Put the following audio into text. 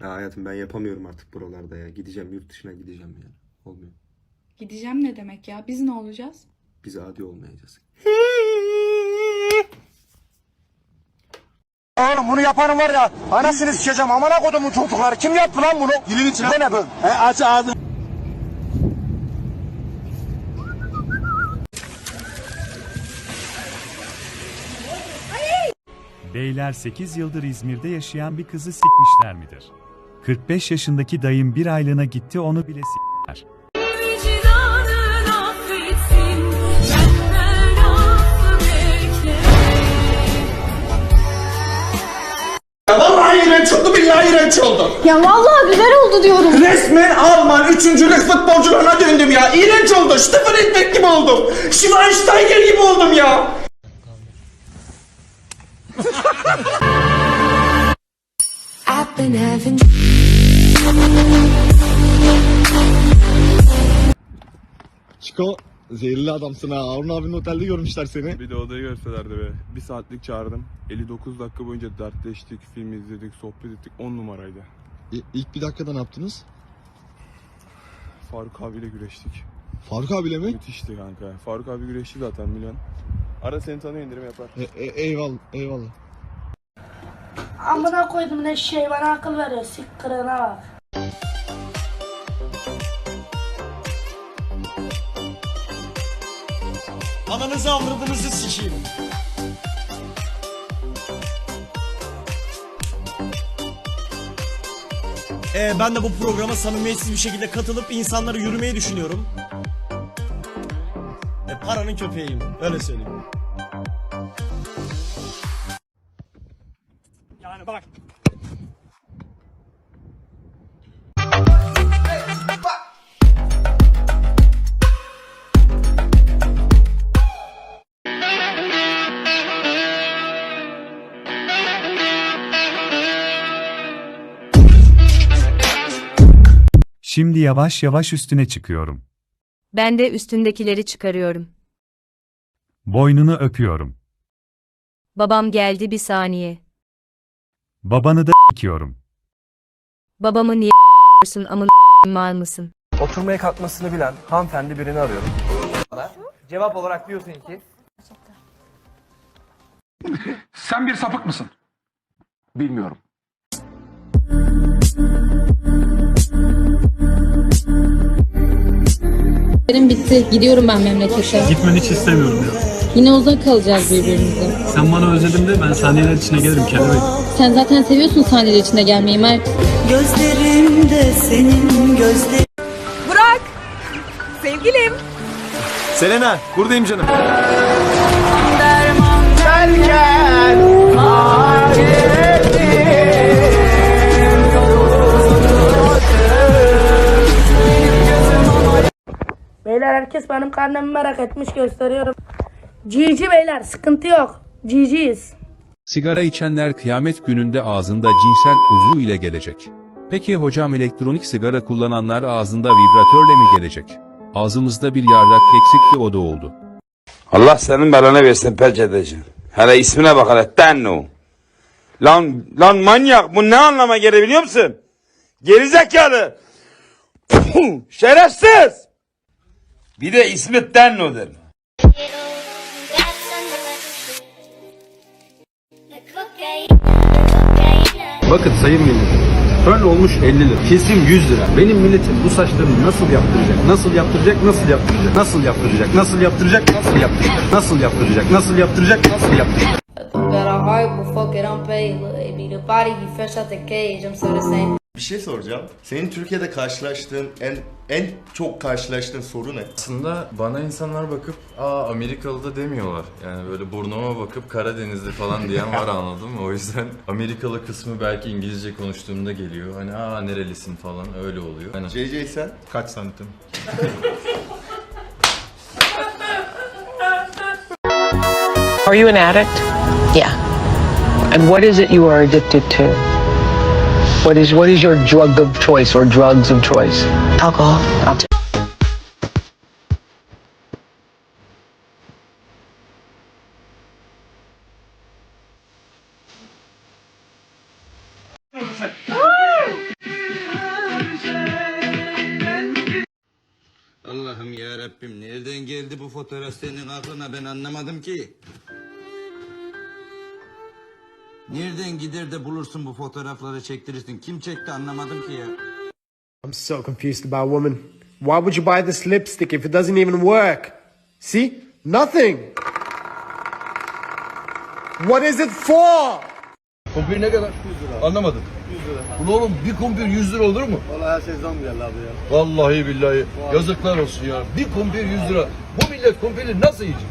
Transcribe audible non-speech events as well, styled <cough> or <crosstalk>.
Ya hayatım ben yapamıyorum artık buralarda ya. Gideceğim yurt dışına gideceğim yani. Olmuyor. Gideceğim ne demek ya? Biz ne olacağız? Biz adi olmayacağız. Oğlum bunu yapanın var ya anasını sikeceğim amına kodumun çocukları kim yaptı lan bunu? Dilini çıkar. Ne bu? He, aç ağzını. Beyler 8 yıldır İzmir'de yaşayan bir kızı sikmişler midir? 45 yaşındaki dayım bir aylığına gitti onu bile sikmişler. Vallahi iğrenç oldu billahi iğrenç oldu. Ya vallahi güzel oldu diyorum. Resmen Alman üçüncülük futbolcularına döndüm ya. İğrenç oldu. Stefan Edberg gibi oldum. Schweinsteiger gibi oldum ya. I've been having Çiko zehirli adamsın ha. Harun abinin otelde görmüşler seni. Bir de odayı görselerdi be. Bir saatlik çağırdım. 59 dakika boyunca dertleştik, film izledik, sohbet ettik. 10 numaraydı. İ- İlk bir dakikada ne yaptınız? Faruk abiyle güreştik. Faruk abiyle mi? Müthişti kanka. Faruk abi güreşti zaten biliyorsun. Ara seni tanıyor indirim yapar. E- e- eyvallah, eyvallah. Amına koydum ne şey bana akıl veriyor sik kırığına bak. Ananızı avradınızı sikeyim. Ee, ben de bu programa samimiyetsiz bir şekilde katılıp insanlara yürümeyi düşünüyorum. E, paranın köpeğiyim. Öyle söyleyeyim. Yani bak. Şimdi yavaş yavaş üstüne çıkıyorum. Ben de üstündekileri çıkarıyorum. Boynunu öpüyorum. Babam geldi bir saniye. Babanı da sikiyorum. Babamı niye ***'sın amın mal mısın? Oturmaya kalkmasını bilen hanımefendi birini arıyorum. Cevap olarak diyorsun ki Sen bir sapık mısın? bilmiyorum. Benim bitti. Gidiyorum ben memlekete. Gitmeni hiç istemiyorum ya. Yine uzak kalacağız birbirimizden. Sen bana özledin de ben saniyeler içine gelirim kelebek. Sen zaten seviyorsun sahneler içinde gelmeyi Mert. gözlerimde senin gözlerin. Burak! Sevgilim! Selena buradayım canım. Beyler herkes benim karnımı merak etmiş gösteriyorum. GG beyler sıkıntı yok. GG'yiz. Sigara içenler kıyamet gününde ağzında cinsel uzvu ile gelecek. Peki hocam elektronik sigara kullananlar ağzında vibratörle mi gelecek? Ağzımızda bir yarrak eksikti o da oldu. Allah senin belanı versin pelç edeceğim. Hele ismine bak hele Tenno. Lan, lan manyak bu ne anlama gelir biliyor musun? Gerizekalı. Puh, Şerefsiz. Bir de ismi Tenno'dur. Bakın sayın millet. Fön olmuş 50 lira. Kesim 100 lira. Benim milletim bu saçlarını nasıl yaptıracak? Nasıl yaptıracak? Nasıl yaptıracak? Nasıl yaptıracak? Nasıl yaptıracak? Nasıl yaptıracak? Nasıl yaptıracak? Nasıl yaptıracak? Nasıl yaptıracak? Better hype, but fuck it, I'm paid. Look, be the body, be fresh out the cage. I'm still the same. Bir şey soracağım. Senin Türkiye'de karşılaştığın en en çok karşılaştığın soru ne? Aslında bana insanlar bakıp aa Amerikalı da demiyorlar. Yani böyle burnuma bakıp Karadenizli falan diyen var <laughs> anladın mı? O yüzden Amerikalı kısmı belki İngilizce konuştuğumda geliyor. Hani aa nerelisin falan öyle oluyor. Hani JJ sen? kaç santim? Are you an addict? Yeah. And what is it you are addicted to? What is what is your drug of choice or drugs of choice? Alcohol. Allah'ım ya Rabbim nereden geldi bu fotoğraf senin aklına ben anlamadım ki. Nereden gider de bulursun bu fotoğrafları çektirirsin? Kim çekti anlamadım ki ya. I'm so confused about women. Why would you buy this lipstick if it doesn't even work? See? Nothing. What is it for? Kumpir ne kadar? 100 lira. Anlamadım. 100 lira. Ulan oğlum bir kumpir 100 lira olur mu? Vallahi her şey zam geldi abi ya. Vallahi billahi yazıklar olsun ya. Bir kumpir 100 lira. Bu millet kumpiri nasıl yiyecek?